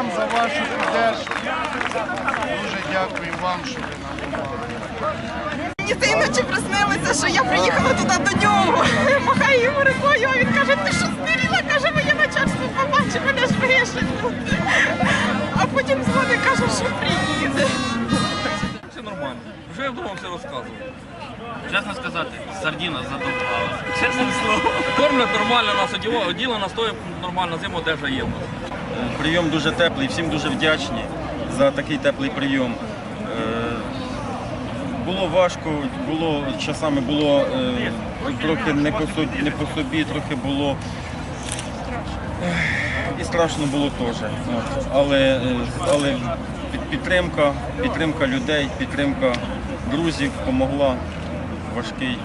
вам за вашу підтримку. Дуже дякую вам, що ви нам допомогли. Мені таємниче приснилося, що я приїхала туди до нього. Махаю йому рукою, а він каже, ти що здуріла? Каже, моє начальство побачить, мене ж вишить. А потім дзвонить, каже, що приїде я буду все розказувати. Чесно сказати, сардіна задовбала. Чесне слово. Кормлять нормально, нас оділа, на нас стоїть нормально, зиму одежа є. Е, прийом дуже теплий, всім дуже вдячні за такий теплий прийом. Е, було важко, було часами було е, трохи не по, собі, не по собі, трохи було і страшно було теж. Але але підтримка, підтримка людей, підтримка друзів допомогла важкий